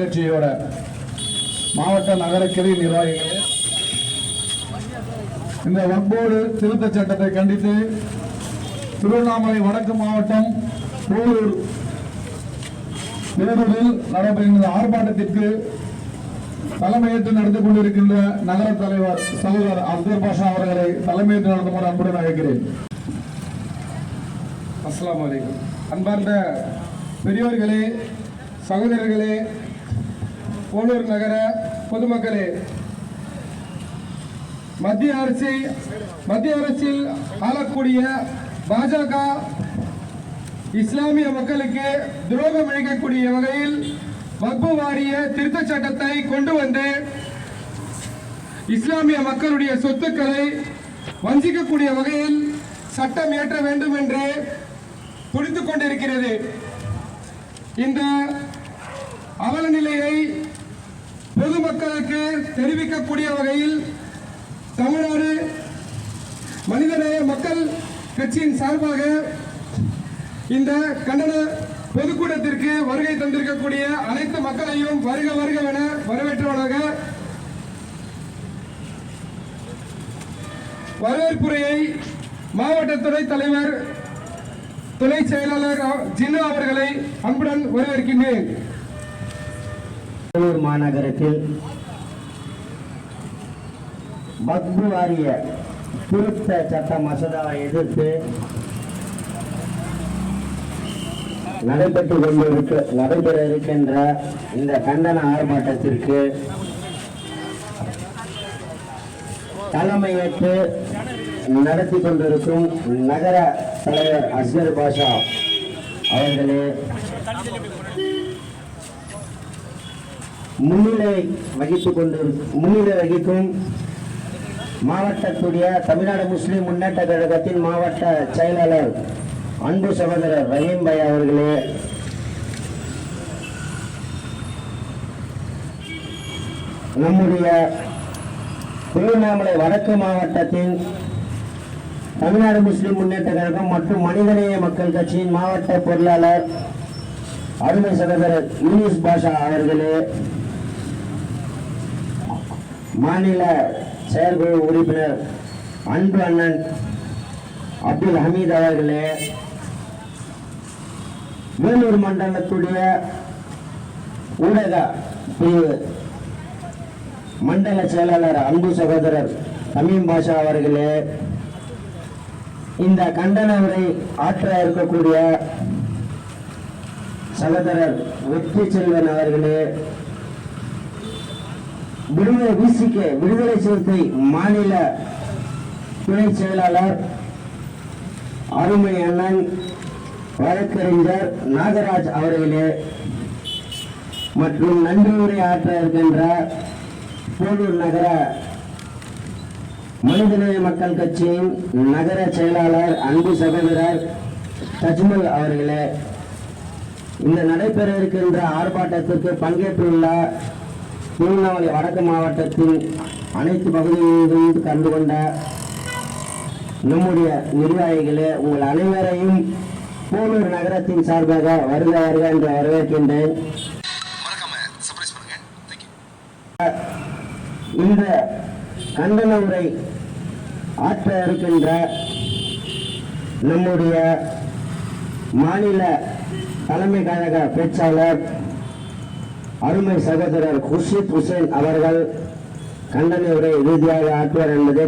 கட்சியோட மாவட்ட நகர கிளை நிர்வாகிகளே இந்த வக்போர்டு திருத்த சட்டத்தை கண்டித்து திருவண்ணாமலை வடக்கு மாவட்டம் போலூர் பேரூரில் நடைபெறுகின்ற ஆர்ப்பாட்டத்திற்கு தலைமையேற்று நடந்து கொண்டிருக்கின்ற நகர தலைவர் சகோதரர் அப்துல் பாஷா அவர்களை தலைமையேற்று நடத்துமாறு அன்புடன் அழைக்கிறேன். அஸ்லாம் அலைக்கும். அன்பார்ந்த பெரியோர்களே சகோதரர்களே போலூர் நகர பொதுமக்களே மத்திய அரசை மத்திய அரசில் ஆளக்கூடிய பாஜக இஸ்லாமிய மக்களுக்கு துரோகம் இழைக்கக்கூடிய வகையில் வக்பு வாரிய திருத்த சட்டத்தை கொண்டு வந்து இஸ்லாமிய மக்களுடைய சொத்துக்களை வஞ்சிக்கக்கூடிய வகையில் சட்டம் இயற்ற வேண்டும் என்று துடித்துக் கொண்டிருக்கிறது. இந்த அவல நிலையை தெரிவிக்கக்கூடிய வகையில் தமிழ்நாடு மனிதநேய மக்கள் கட்சியின் சார்பாக இந்த கண்டன பொதுக்கூட்டத்திற்கு வருகை தந்திருக்கக்கூடிய அனைத்து மக்களையும் வருக வருக என வரவேற்றவனாக வரவேற்புரையை மாவட்ட துணை தலைவர் துணை செயலாளர் ஜின்னு அவர்களை அன்புடன் வரவேற்கின்றேன். மாநகரத்தில் வக்பு வாரிய திருத்த சட்ட மசோதாவை எதிர்த்து நடைபெற்று கொண்டிருக்க நடைபெற இருக்கின்ற இந்த கண்டன ஆர்ப்பாட்டத்திற்கு தலைமையேற்று நடத்தி கொண்டிருக்கும் நகர தலைவர் அஸ்கர் பாஷா அவர்களே முன்னிலை வகித்துக் கொண்டு முன்னிலை வகிக்கும் மாவட்டத்துடைய தமிழ்நாடு முஸ்லிம் முன்னேற்ற கழகத்தின் மாவட்ட செயலாளர் அன்பு சகோதரர் ரஹீம் பாய் அவர்களே. நம்முடைய திருவண்ணாமலை வடக்கு மாவட்டத்தின் தமிழ்நாடு முஸ்லிம் முன்னேற்ற கழகம் மற்றும் மனிதநேய மக்கள் கட்சியின் மாவட்ட பொருளாளர் அருமை சகோதரர் யூனிஸ் பாஷா அவர்களே. மாநில செயற்குழு உறுப்பினர் அன்பு அண்ணன் அப்துல் ஹமீத் அவர்களே வேலூர் மண்டலத்துடைய ஊடக பிரிவு மண்டல செயலாளர் அன்பு சகோதரர் தமீம் பாஷா அவர்களே இந்த கண்டன உரை ஆற்ற இருக்கக்கூடிய சகோதரர் வெற்றி செல்வன் அவர்களே விடுதலை விசிக விடுதலை சிறுத்தை மாநில துணை செயலாளர் அருமை அண்ணன் வழக்கறிஞர் நாகராஜ் அவர்களே மற்றும் நன்றி உரை ஆற்ற இருக்கின்ற போலூர் நகர மனிதநேய மக்கள் கட்சியின் நகர செயலாளர் அன்பு சகோதரர் தஜ்மல் அவர்களே இந்த நடைபெற இருக்கின்ற ஆர்ப்பாட்டத்திற்கு பங்கேற்றுள்ள திருவண்ணாமலை வடக்கு மாவட்டத்தின் அனைத்து பகுதிகளிலிருந்து கலந்து கொண்ட நம்முடைய நிர்வாகிகளே உங்கள் அனைவரையும் போலூர் நகரத்தின் சார்பாக வருக வருக என்று வரவேற்கின்றேன். இந்த கண்டன உரை ஆற்ற இருக்கின்ற நம்முடைய மாநில தலைமை கழக பேச்சாளர் அருமை சகோதரர் குர்ஷித் ஹுசேன் அவர்கள் கண்டன உரை இறுதியாக ஆற்றுவார் என்பதை